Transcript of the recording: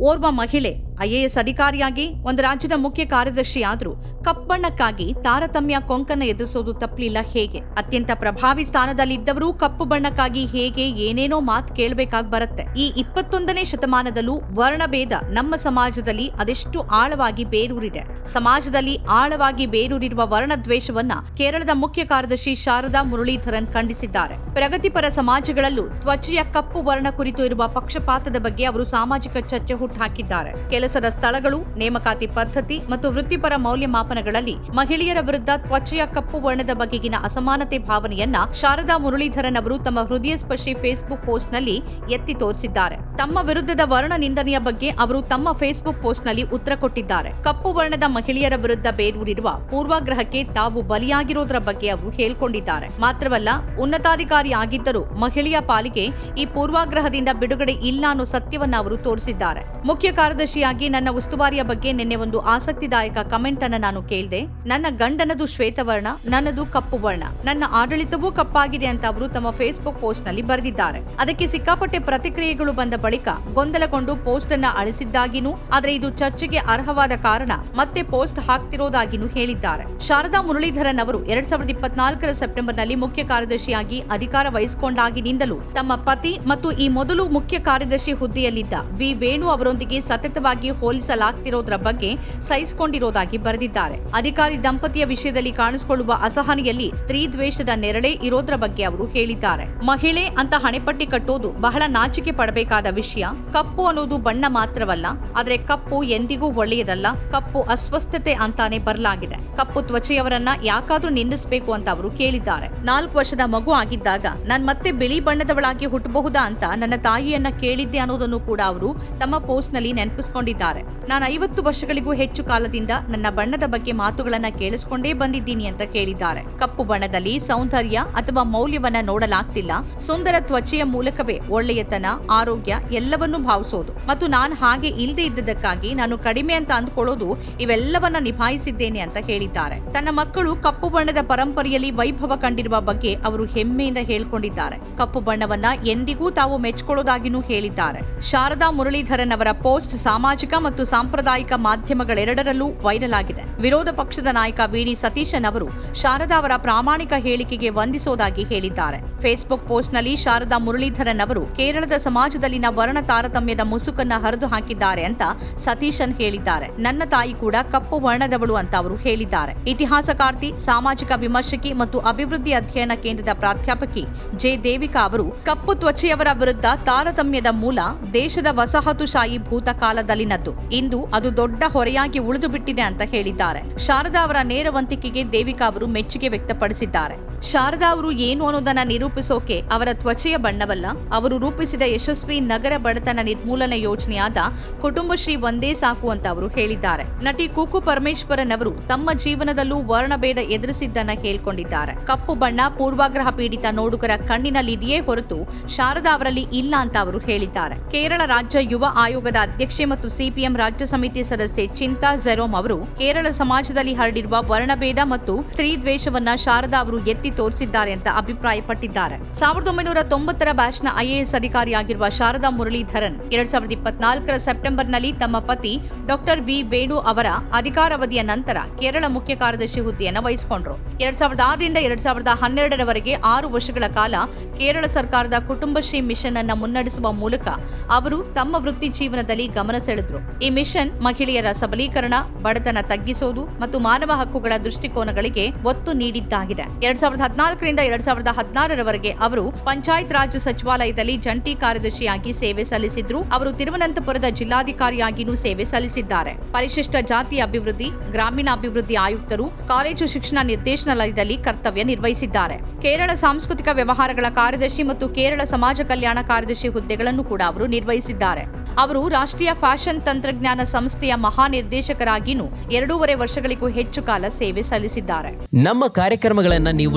ಓರ್ವ ಮಹಿಳೆ ಐಎಎಸ್ ಅಧಿಕಾರಿಯಾಗಿ ಒಂದು ರಾಜ್ಯದ ಮುಖ್ಯ ಕಾರ್ಯದರ್ಶಿಯಾದ್ರೂ. ಕಪ್ಪಣ್ಣಕ್ಕಾಗಿ ತಾರತಮ್ಯ ಕೊಂಕನ ಎದುರಿಸೋದು ತಪ್ಪಲಿಲ್ಲ ಹೇಗೆ? ಅತ್ಯಂತ ಪ್ರಭಾವಿ ಸ್ಥಾನದಲ್ಲಿದ್ದವರು ಕಪ್ಪು ಬಣ್ಣಕ್ಕಾಗಿ ಹೇಗೆ ಏನೇನೋ ಮಾತು ಕೇಳಬೇಕಾಗಿ ಬರುತ್ತೆ. ಈ ಇಪ್ಪತ್ತೊಂದನೇ ಶತಮಾನದಲ್ಲೂ ವರ್ಣಭೇದ ನಮ್ಮ ಸಮಾಜದಲ್ಲಿ ಅದೆಷ್ಟು ಆಳವಾಗಿ ಬೇರೂರಿದೆ. ಸಮಾಜದಲ್ಲಿ ಆಳವಾಗಿ ಬೇರೂರಿರುವ ವರ್ಣದ್ವೇಷವನ್ನ ಕೇರಳದ ಮುಖ್ಯ ಕಾರ್ಯದರ್ಶಿ ಶಾರದಾ ಮುರಳೀಧರನ್ ಖಂಡಿಸಿದ್ದಾರೆ. ಪ್ರಗತಿಪರ ಸಮಾಜಗಳಲ್ಲೂ ತ್ವಚೆಯ ಕಪ್ಪು ವರ್ಣ ಕುರಿತು ಇರುವ ಪಕ್ಷಪಾತದ ಬಗ್ಗೆ ಅವರು ಸಾಮಾಜಿಕ ಚರ್ಚೆ ಹುಟ್ಟುಹಾಕಿದ್ದಾರೆ ಕೆಲಸದ ಸ್ಥಳಗಳು, ನೇಮಕಾತಿ ಪದ್ಧತಿ ಮತ್ತು ವೃತ್ತಿಪರ ಮೌಲ್ಯಮಾಪನಗಳಲ್ಲಿ ಮಹಿಳೆಯರ ವಿರುದ್ಧ ತ್ವಚೆಯ ಕಪ್ಪು ವರ್ಣದ ಬಗೆಗಿನ ಅಸಮಾನತೆ ಭಾವನೆಯನ್ನ ಶಾರದಾ ಮುರಳೀಧರನ್ ಅವರು ತಮ್ಮ ಹೃದಯ ಸ್ಪರ್ಶಿ ಫೇಸ್ಬುಕ್ ಪೋಸ್ಟ್ನಲ್ಲಿ ಎತ್ತಿ ತೋರಿಸಿದ್ದಾರೆ. ತಮ್ಮ ವಿರುದ್ಧದ ವರ್ಣ ನಿಂದನೆಯ ಬಗ್ಗೆ ಅವರು ತಮ್ಮ ಫೇಸ್ಬುಕ್ ಪೋಸ್ಟ್ನಲ್ಲಿ ಉತ್ತರ ಕೊಟ್ಟಿದ್ದಾರೆ. ಕಪ್ಪು ವರ್ಣದ ಮಹಿಳೆಯರ ವಿರುದ್ಧ ಬೇರೂರಿರುವ ಪೂರ್ವಾಗ್ರಹಕ್ಕೆ ತಾವು ಬಲಿಯಾಗಿರೋದರ ಬಗ್ಗೆ ಅವರು ಹೇಳ್ಕೊಂಡಿದ್ದಾರೆ. ಮಾತ್ರವಲ್ಲ, ಉನ್ನತಾಧಿಕಾರಿ ಆಗಿದ್ದರೂ ಮಹಿಳೆಯ ಪಾಲಿಗೆ ಈ ಪೂರ್ವಾಗ್ರಹದಿಂದ ಬಿಡುಗಡೆ ಇಲ್ಲ ಅನ್ನೋ ಸತ್ಯವನ್ನ ಅವರು ತೋರಿಸಿದ್ದಾರೆ. ಮುಖ್ಯ ಕಾರ್ಯದರ್ಶಿಯಾಗಿ ನನ್ನ ಉಸ್ತುವಾರಿಯ ಬಗ್ಗೆ ನಿನ್ನೆ ಒಂದು ಆಸಕ್ತಿದಾಯಕ ಕಮೆಂಟ್ ಅನ್ನ ನಾನು ಕೇಳಿದೆ, ನನ್ನ ಗಂಡನದು ಶ್ವೇತವರ್ಣ, ನನ್ನದು ಕಪ್ಪು ವರ್ಣ ನನ್ನ ಆಡಳಿತವೂ ಕಪ್ಪಾಗಿದೆ ಅಂತ ಅವರು ತಮ್ಮ ಫೇಸ್ಬುಕ್ ಪೋಸ್ಟ್ನಲ್ಲಿ ಬರೆದಿದ್ದಾರೆ. ಅದಕ್ಕೆ ಸಿಕ್ಕಾಪಟ್ಟೆ ಪ್ರತಿಕ್ರಿಯೆಗಳು ಬಂದ ಬಳಿಕ ಗೊಂದಲಗೊಂಡು ಪೋಸ್ಟ್ ಅನ್ನ ಅಳಿಸಿದ್ದಾಗಿನೂ, ಆದರೆ ಇದು ಚರ್ಚೆಗೆ ಅರ್ಹವಾದ ಕಾರಣ ಮತ್ತೆ ಪೋಸ್ಟ್ ಹಾಕ್ತಿರೋದಾಗಿನೂ ಹೇಳಿದ್ದಾರೆ. ಶಾರದಾ ಮುರಳೀಧರನ್ ಅವರು ಎರಡ್ ಸಾವಿರದ ಇಪ್ಪತ್ನಾಲ್ಕರ ಸೆಪ್ಟೆಂಬರ್ನಲ್ಲಿ ಮುಖ್ಯ ಕಾರ್ಯದರ್ಶಿಯಾಗಿ ಅಧಿಕಾರ ವಹಿಸಿಕೊಂಡಾಗಿನಿಂದಲೂ ತಮ್ಮ ಪತಿ ಮತ್ತು ಈ ಮೊದಲು ಮುಖ್ಯ ಕಾರ್ಯದರ್ಶಿ ಹುದ್ದೆಯಲ್ಲಿದ್ದ ವಿ ವೇಣು ಅವರೊಂದಿಗೆ ಸತತವಾಗಿ ಹೋಲಿಸಲಾಗ್ತಿರೋದ್ರ ಬಗ್ಗೆ ಸಹಿಸಿಕೊಂಡಿರೋದಾಗಿ ಬರೆದಿದ್ದಾರೆ. ಅಧಿಕಾರಿ ದಂಪತಿಯ ವಿಷಯದಲ್ಲಿ ಕಾಣಿಸಿಕೊಳ್ಳುವ ಅಸಹನೆಯಲ್ಲಿ ಸ್ತ್ರೀ ದ್ವೇಷದ ನೆರಳೆ ಇರೋದ್ರ ಬಗ್ಗೆ ಅವರು ಹೇಳಿದ್ದಾರೆ. ಮಹಿಳೆ ಅಂತ ಹಣೆಪಟ್ಟಿ ಕಟ್ಟೋದು ಬಹಳ ನಾಚಿಕೆ ಪಡಬೇಕಾದ ವಿಷಯ. ಕಪ್ಪು ಅನ್ನೋದು ಬಣ್ಣ ಮಾತ್ರವಲ್ಲ, ಆದ್ರೆ ಕಪ್ಪು ಎಂದಿಗೂ ಒಳ್ಳೆಯದಲ್ಲ, ಕಪ್ಪು ಅಸ್ವಸ್ಥತೆ ಅಂತಾನೆ ಬರಲಾಗಿದೆ. ಕಪ್ಪು ತ್ವಚೆಯವರನ್ನ ಯಾಕಾದ್ರೂ ನಿಂದಿಸಬೇಕು ಅಂತ ಅವರು ಕೇಳಿದ್ದಾರೆ. ನಾಲ್ಕು ವರ್ಷದ ಮಗು ಆಗಿದ್ದಾಗ ನಾನ್ ಮತ್ತೆ ಬಿಳಿ ಬಣ್ಣದವಳಾಗಿ ಹುಟ್ಟಬಹುದಾ ಅಂತ ನನ್ನ ತಾಯಿಯನ್ನ ಕೇಳಿದ್ದೆ ಅನ್ನೋದನ್ನು ಕೂಡ ಅವರು ತಮ್ಮ ಪೋಸ್ಟ್ನಲ್ಲಿ ನೆನಪಿಸಿಕೊಂಡಿದ್ದಾರೆ. ನಾನು ಐವತ್ತು ವರ್ಷಗಳಿಗೂ ಹೆಚ್ಚು ಕಾಲದಿಂದ ನನ್ನ ಬಣ್ಣದ ಮಾತುಗಳನ್ನ ಕೇಳಿಸಿಕೊಂಡೇ ಬಂದಿದ್ದೀನಿ ಅಂತ ಕೇಳಿದ್ದಾರೆ. ಕಪ್ಪು ಬಣ್ಣದಲ್ಲಿ ಸೌಂದರ್ಯ ಅಥವಾ ಮೌಲ್ಯವನ್ನ ನೋಡಲಾಗ್ತಿಲ್ಲ. ಸುಂದರ ತ್ವಚೆಯ ಮೂಲಕವೇ ಒಳ್ಳೆಯತನ, ಆರೋಗ್ಯ ಎಲ್ಲವನ್ನೂ ಭಾವಿಸೋದು. ಮತ್ತು ನಾನು ಹಾಗೆ ಇಲ್ಲದೆ ಇದ್ದದಕ್ಕಾಗಿ ನಾನು ಕಡಿಮೆ ಅಂತ ಅಂದ್ಕೊಳ್ಳೋದು ಇವೆಲ್ಲವನ್ನ ನಿಭಾಯಿಸಿದ್ದೇನೆ ಅಂತ ಹೇಳಿದ್ದಾರೆ. ತನ್ನ ಮಕ್ಕಳು ಕಪ್ಪು ಬಣ್ಣದ ಪರಂಪರೆಯಲ್ಲಿ ವೈಭವ ಕಂಡಿರುವ ಬಗ್ಗೆ ಅವರು ಹೆಮ್ಮೆಯಿಂದ ಹೇಳ್ಕೊಂಡಿದ್ದಾರೆ. ಕಪ್ಪು ಬಣ್ಣವನ್ನ ಎಂದಿಗೂ ತಾವು ಮೆಚ್ಚಿಕೊಳ್ಳೋದಾಗಿನೂ ಹೇಳಿದ್ದಾರೆ. ಶಾರದಾ ಮುರಳೀಧರನ್ ಅವರ ಪೋಸ್ಟ್ ಸಾಮಾಜಿಕ ಮತ್ತು ಸಾಂಪ್ರದಾಯಿಕ ಮಾಧ್ಯಮಗಳೆರಡರಲ್ಲೂ ವೈರಲ್ ಆಗಿದೆ. ವಿರೋಧ ಪಕ್ಷದ ನಾಯಕ ವಿಡಿ ಸತೀಶನ್ ಅವರು ಶಾರದಾ ಅವರ ಪ್ರಾಮಾಣಿಕ ಹೇಳಿಕೆಗೆ ವಂದಿಸೋದಾಗಿ ಹೇಳಿದ್ದಾರೆ. ಫೇಸ್ಬುಕ್ ಪೋಸ್ಟ್ನಲ್ಲಿ ಶಾರದಾ ಮುರಳೀಧರನ್ ಅವರು ಕೇರಳದ ಸಮಾಜದಲ್ಲಿನ ವರ್ಣ ತಾರತಮ್ಯದ ಮುಸುಕನ್ನ ಹರಿದು ಹಾಕಿದ್ದಾರೆ ಅಂತ ಸತೀಶನ್ ಹೇಳಿದ್ದಾರೆ. ನನ್ನ ತಾಯಿ ಕೂಡ ಕಪ್ಪು ವರ್ಣದವಳು ಅಂತ ಅವರು ಹೇಳಿದ್ದಾರೆ. ಇತಿಹಾಸಕಾರ್ತಿ ಸಾಮಾಜಿಕ ವಿಮರ್ಶಕಿ ಮತ್ತು ಅಭಿವೃದ್ಧಿ ಅಧ್ಯಯನ ಕೇಂದ್ರದ ಪ್ರಾಧ್ಯಾಪಕಿ ಜೆ. ದೇವಿಕಾ ಅವರು ಕಪ್ಪು ತ್ವಚೆಯವರ ವಿರುದ್ಧ ತಾರತಮ್ಯದ ಮೂಲ ದೇಶದ ವಸಾಹತುಶಾಹಿ ಭೂತಕಾಲದಲ್ಲಿನದ್ದು. ಇಂದು ಅದು ದೊಡ್ಡ ಹೊರೆಯಾಗಿ ಉಳಿದು ಬಿಟ್ಟಿದೆ ಅಂತ ಹೇಳಿದ್ದಾರೆ. ಶಾರದಾ ಅವರ ನೇರವಂತಿಕೆಗೆ ದೇವಿಕಾ ಅವರು ಮೆಚ್ಚುಗೆ ವ್ಯಕ್ತಪಡಿಸಿದ್ದಾರೆ. ಶಾರದಾ ಅವರು ಏನು ಅನ್ನೋದನ್ನ ನಿರೂಪಿಸೋಕೆ ಅವರ ತ್ವಚೆಯ ಬಣ್ಣವಲ್ಲ, ಅವರು ರೂಪಿಸಿದ ಯಶಸ್ವಿ ನಗರ ಬಡತನ ನಿರ್ಮೂಲನ ಯೋಜನೆಯಾದ ಕುಟುಂಬಶ್ರೀ ಒಂದೇ ಸಾಕು ಅಂತ ಅವರು ಹೇಳಿದ್ದಾರೆ. ನಟಿ ಕುಕು ಪರಮೇಶ್ವರನ್ ಅವರು ತಮ್ಮ ಜೀವನದಲ್ಲೂ ವರ್ಣಭೇದ ಎದುರಿಸಿದ್ದನ್ನ ಹೇಳ್ಕೊಂಡಿದ್ದಾರೆ. ಕಪ್ಪು ಬಣ್ಣ, ಪೂರ್ವಾಗ್ರಹ ಪೀಡಿತ ನೋಡುಗರ ಕಣ್ಣಿನಲ್ಲಿದೆಯೇ ಹೊರತು ಶಾರದಾ ಅವರಲ್ಲಿ ಇಲ್ಲ ಅಂತ ಅವರು ಹೇಳಿದ್ದಾರೆ. ಕೇರಳ ರಾಜ್ಯ ಯುವ ಆಯೋಗದ ಅಧ್ಯಕ್ಷೆ ಮತ್ತು ಸಿಪಿಎಂ ರಾಜ್ಯ ಸಮಿತಿ ಸದಸ್ಯೆ ಚಿಂತಾ ಜೆರೋಮ್ ಅವರು ಕೇರಳ ಸಮಾಜದಲ್ಲಿ ಹರಡಿರುವ ವರ್ಣಭೇದ ಮತ್ತು ಸ್ತ್ರೀ ದ್ವೇಷವನ್ನ ಶಾರದಾ ಅವರು ಎತ್ತಿ ತೋರಿಸಿದ್ದಾರೆ ಅಂತ ಅಭಿಪ್ರಾಯಪಟ್ಟಿದ್ದಾರೆ. ಸಾವಿರದ ಒಂಬೈನೂರ ತೊಂಬತ್ತರ ಬ್ಯಾಚ್ನ ಐಎಎಸ್ ಅಧಿಕಾರಿಯಾಗಿರುವ ಶಾರದಾ ಮುರಳೀಧರನ್ ಎರಡ್ ಸಾವಿರದ ಇಪ್ಪತ್ನಾಲ್ಕರ ಸೆಪ್ಟೆಂಬರ್ನಲ್ಲಿ ತಮ್ಮ ಪತಿ ಡಾಕ್ಟರ್ ಬಿ ವೇಣು ಅವರ ಅಧಿಕಾರಾವಧಿಯ ನಂತರ ಕೇರಳ ಮುಖ್ಯ ಕಾರ್ಯದರ್ಶಿ ಹುದ್ದೆಯನ್ನು ವಹಿಸಿಕೊಂಡರು. ಎರಡ್ ಸಾವಿರದ ಆರರಿಂದ ಎರಡ್ ಸಾವಿರದ ಹನ್ನೆರಡರವರೆಗೆ ಆರು ವರ್ಷಗಳ ಕಾಲ ಕೇರಳ ಸರ್ಕಾರದ ಕುಟುಂಬಶ್ರೀ ಮಿಷನ್ ಅನ್ನು ಮುನ್ನಡೆಸುವ ಮೂಲಕ ಅವರು ತಮ್ಮ ವೃತ್ತಿ ಜೀವನದಲ್ಲಿ ಗಮನ ಸೆಳೆದ್ರು. ಈ ಮಿಷನ್ ಮಹಿಳೆಯರ ಸಬಲೀಕರಣ, ಬಡತನ ತಗ್ಗಿಸೋದು ಮತ್ತು ಮಾನವ ಹಕ್ಕುಗಳ ದೃಷ್ಟಿಕೋನಗಳಿಗೆ ಒತ್ತು ನೀಡಿದ್ದಾಗಿದೆ. ಎರಡ್ ಸಾವಿರದ ಹದಿನಾಲ್ಕರಿಂದ ಎರಡ್ ಸಾವಿರದ ಹದಿನಾರರವರೆಗೆ ಅವರು ಪಂಚಾಯತ್ ರಾಜ್ ಸಚಿವಾಲಯದಲ್ಲಿ ಜಂಟಿ ಕಾರ್ಯದರ್ಶಿಯಾಗಿ ಸೇವೆ ಸಲ್ಲಿಸಿದ್ರು. ಅವರು ತಿರುವನಂತಪುರದ ಜಿಲ್ಲಾಧಿಕಾರಿಯಾಗಿಯೂ ಸೇವೆ ಸಲ್ಲಿಸಿದ್ದಾರೆ. ಪರಿಶಿಷ್ಟ ಜಾತಿ ಅಭಿವೃದ್ಧಿ, ಗ್ರಾಮೀಣಾಭಿವೃದ್ಧಿ ಆಯುಕ್ತರು, ಕಾಲೇಜು ಶಿಕ್ಷಣ ನಿರ್ದೇಶನಾಲಯದಲ್ಲಿ ಕರ್ತವ್ಯ ನಿರ್ವಹಿಸಿದ್ದಾರೆ. ಕೇರಳ ಸಾಂಸ್ಕೃತಿಕ ವ್ಯವಹಾರಗಳ ಕಾರ್ಯದರ್ಶಿ ಮತ್ತು ಕೇರಳ ಸಮಾಜ ಕಲ್ಯಾಣ ಕಾರ್ಯದರ್ಶಿ ಹುದ್ದೆಗಳನ್ನು ಕೂಡ ಅವರು ನಿರ್ವಹಿಸಿದ್ದಾರೆ. ಅವರು ರಾಷ್ಟ್ರೀಯ ಫ್ಯಾಷನ್ ತಂತ್ರಜ್ಞಾನ ಸಂಸ್ಥೆಯ ಮಹಾನಿರ್ದೇಶಕರಾಗಿಯೂ ಎರಡೂವರೆ ವರ್ಷಗಳಿಗೂ ಹೆಚ್ಚು ಕಾಲ ಸೇವೆ ಸಲ್ಲಿಸಿದ್ದಾರೆ. ನಮ್ಮ ಕಾರ್ಯಕ್ರಮಗಳನ್ನು ನೀವು